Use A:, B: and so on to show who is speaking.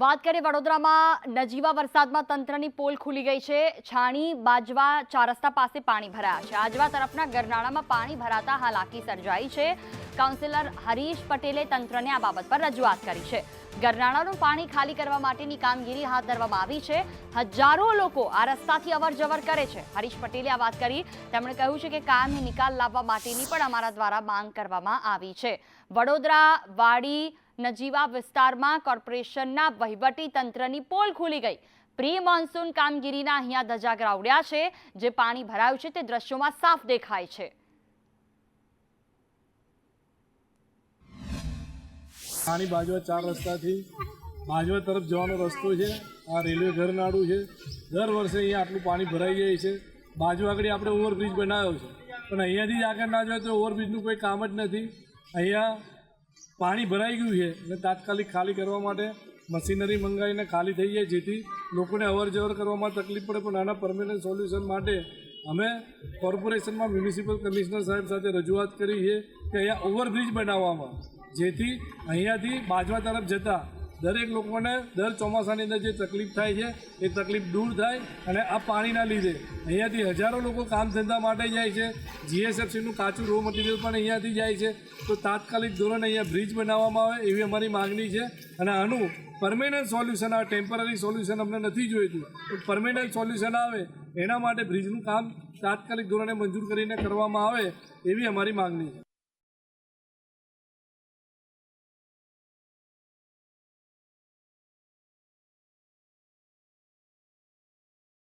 A: વાત કરીએ વડોદરામાં નજીવા વરસાદમાં તંત્રની પોલ ખુલી ગઈ છે. છાણી, બાજવા, ચાર રસ્તા પાસે પાણી ભરાયા છે. આજવા તરફના ગરનાળામાં પાણી ભરાતા હાલાકી સર્જાઈ છે. કાઉન્સિલર હરીશ પટેલે તંત્રને આ બાબત પર રજૂઆત કરી છે. ગરનાળાનું પાણી ખાલી કરવા માટેની કામગીરી હાથ ધરવામાં આવી છે. હજારો લોકો આ રસ્તાથી અવર જવર કરે છે. હરીશ પટેલે આ વાત કરી. તેમણે કહ્યું છે કે કાયમી નિકાલ લાવવા માટેની પણ અમારા દ્વારા માંગ કરવામાં આવી છે. વડોદરા, વાડી નજીવા વિસ્તારમાં કોર્પોરેશનના વહીવટી પોલ ખુલી ગઈ. પ્રી મોન્સૂન કામગીરીના અહીંયા ધજાગરા ઉડ્યા છે. જે પાણી ભરાયું છે તે દ્રશ્યોમાં સાફ દેખાય છે.
B: પાણી બાજવા ચાર રસ્તાથી બાજવા તરફ જવાનો રસ્તો છે. આ રેલવે ઘરનાળું છે. દર વર્ષે અહીંયા આટલું પાણી ભરાઈ જાય છે. બાજુ આગળ આપણે ઓવરબ્રિજ બનાવ્યો છે. પણ અહીંયાથી જ આગળ ના જાય તો ઓવરબ્રિજનું કોઈ કામ જ નથી. અહીંયા પાણી ભરાઈ ગયું છે અને તાત્કાલિક ખાલી કરવા માટે મશીનરી મંગાવીને ખાલી થઈ જાય જેથી લોકોને અવર જવર કરવામાં તકલીફ પડે. પણ આના પરમેનન્ટ સોલ્યુશન માટે અમે કોર્પોરેશનમાં મ્યુનિસિપલ કમિશનર સાહેબ સાથે રજૂઆત કરી છે કે અહીંયા ઓવરબ્રિજ બનાવવામાં. જેથી અહીંયાથી બાજવા તરફ જતા દરેક લોકોને દર ચોમાસાની અંદર જે તકલીફ થાય છે, એ તકલીફ દૂર થાય અને આ પાણીના લીધે અહીંયાથી હજારો લોકો કામ ધંધા માટે જાય છે. જીએસએફસીનું કાચું રો મટીરિયલ પણ અહીંયાથી જાય છે. તો તાત્કાલિક ધોરણે અહીંયા બ્રિજ બનાવવામાં આવે એવી અમારી માગણી છે. અને આનું પરમેનન્ટ સોલ્યુશન આવે ટેમ્પરરી સોલ્યુશન અમને નથી જોઈતું. પરમેનન્ટ સોલ્યુશન આવે, એના માટે બ્રિજનું કામ તાત્કાલિક ધોરણે મંજૂર કરીને કરવામાં આવે એવી અમારી માગણી છે.